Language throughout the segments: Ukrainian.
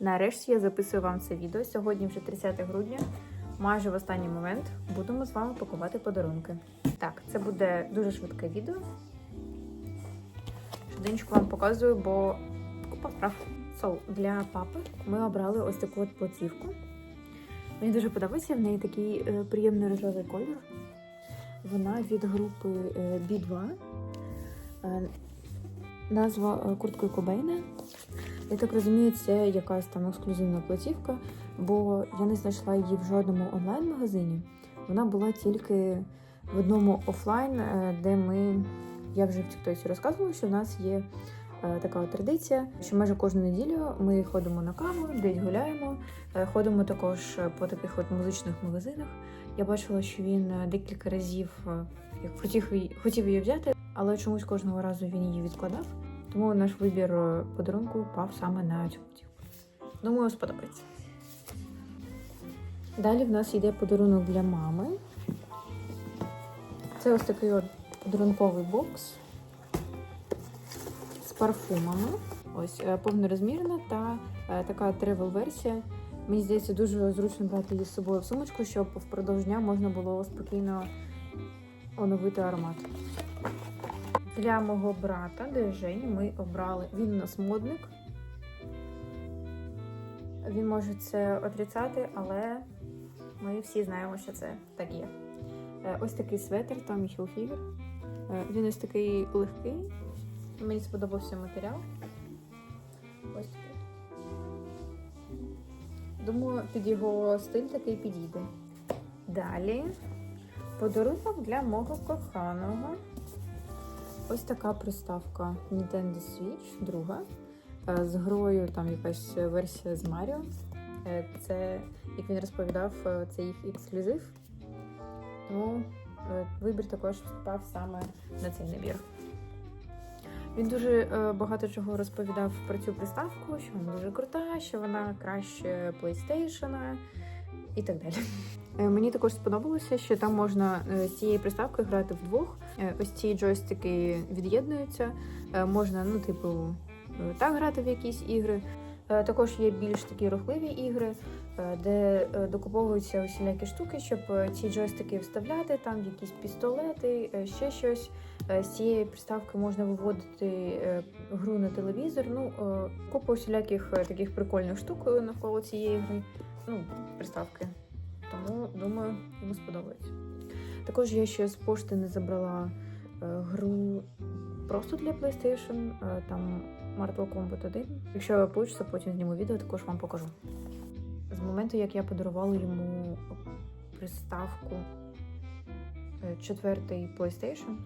Нарешті я записую вам це відео. Сьогодні вже 30 грудня. Майже в останній момент будемо з вами пакувати подарунки. Так, це буде дуже швидке відео. Швиденько вам показую, бо купа справ. So, для папи ми обрали ось таку от платівку. Мені дуже подобається, в неї такий е, приємний рожевий колір. Вона від групи е, B2. Е, назва е, курткою Кобейна. Я так розумію, це якась там ексклюзивна платівка, бо я не знайшла її в жодному онлайн-магазині. Вона була тільки в одному офлайн, е, де ми. Я вже в Тіктоці розказувала, що в нас є е, така традиція, що майже кожну неділю ми ходимо на каву, десь гуляємо, е, ходимо також по таких от музичних магазинах. Я бачила, що він декілька разів як хотів, хотів її взяти, але чомусь кожного разу він її відкладав. Тому наш вибір е, подарунку пав саме на цю платівку. Думаю, сподобається. Далі в нас йде подарунок для мами. Це ось такий от подарунковий бокс з парфумами. Ось е, повнорозмірна та е, така тревел-версія. Мені здається, дуже зручно брати її з собою в сумочку, щоб впродовж дня можна було спокійно оновити аромат. Для мого брата, де Жені, ми обрали. Він у нас модник. Він може це отрицати, але ми всі знаємо, що це так є. Е, Ось такий светр, там Hilfiger. Е, Він ось такий легкий. Мені сподобався матеріал. Ось такий. Думаю, під його стиль такий підійде. Далі подарунок для мого коханого. Ось така приставка Nintendo Switch, друга. Е, З грою там якась версія з Маріо. Е, Це, як він розповідав, е, це їх ексклюзив. Тому вибір також впав саме на цей набір. Він дуже багато чого розповідав про цю приставку, що вона дуже крута, що вона краще PlayStation і так далі. Е, Мені також сподобалося, що там можна е, з цією приставкою грати вдвох. Е, Ось ці джойстики від'єднуються. Можна, ну, типу, так грати в якісь ігри. Також є більш такі рухливі ігри, де докуповуються усілякі штуки, щоб ці джойстики вставляти, там якісь пістолети, ще щось. З цієї приставки можна виводити гру на телевізор. Ну, купа усіляких таких прикольних штук навколо цієї гри. Ну, приставки. Тому думаю, йому сподобається. Також я ще з пошти не забрала е, гру просто для PlayStation, е, там Mortal Kombat 1. Якщо вийде, потім зніму відео, також вам покажу. З моменту, як я подарувала йому приставку е, четвертий PlayStation,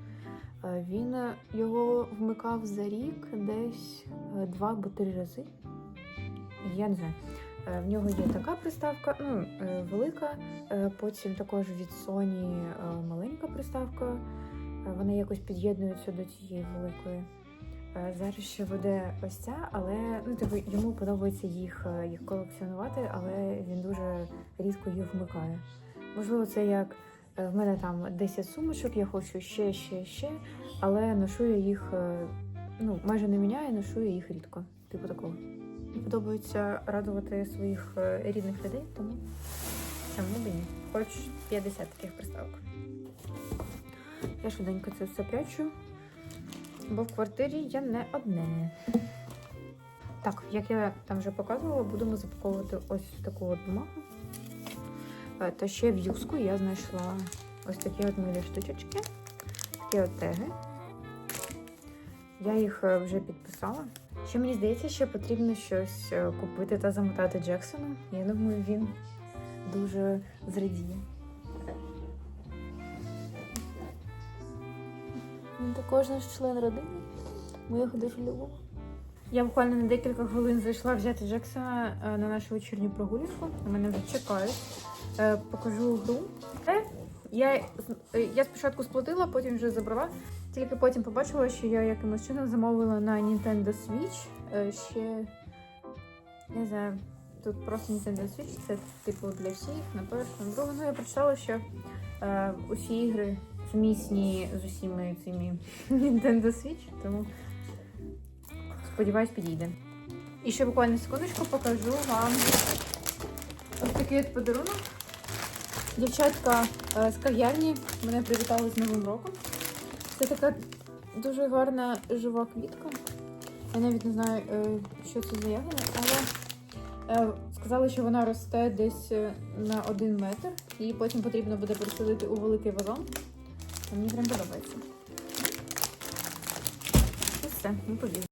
він його вмикав за рік десь два або три рази. Я не знаю. Е, В нього є така приставка, ну, е, велика. Е, Потім також від Sony маленька приставка. Вона якось під'єднується до цієї великої. Зараз ще веде ось ця, але ну, типу, йому подобається їх, їх колекціонувати, але він дуже рідко їх вмикає. Можливо, це як в мене там 10 сумочок, я хочу ще, ще, ще, але ношу я їх ну, майже не міняю, ношу я їх рідко. Типу такого. Подобається радувати своїх е, рідних людей, тому чому б ні? Хоч 50 таких приставок. Я швиденько це все прячу, бо в квартирі я не одне. Так, як я там вже показувала, будемо запаковувати ось таку от бумагу. Е, Та ще в юску я знайшла ось такі от милі штучечки, такі от теги. Я їх е, вже підписала. Ще мені здається, що потрібно щось е, купити та замотати Джексону. Я думаю, він дуже зрадіє. Він також наш член родини. Ми його дуже любимо. Я буквально на декілька хвилин зайшла взяти Джексона е, на нашу вечірню прогулянку. Мене вже чекають. Покажу гру. Я, я спочатку сплатила, потім вже забрала. Тільки потім побачила, що я якимось чином замовила на Nintendo Switch. Е, Ще не знаю, тут просто Nintendo Switch, це типу для всіх, на першу, на другу. Ну я прочитала, що е, усі ігри сумісні з усіми цими Nintendo Switch, тому сподіваюсь, підійде. І ще буквально секундочку покажу вам ось такий от подарунок. Дівчатка е, з кав'ярні мене привітали з Новим роком. Це така дуже гарна жива квітка. Я навіть не знаю, е, що це за ягода, але е, сказали, що вона росте десь е, на один метр. Її потім потрібно буде пересадити у великий вазон. Мені прям подобається. І все, ми побігли.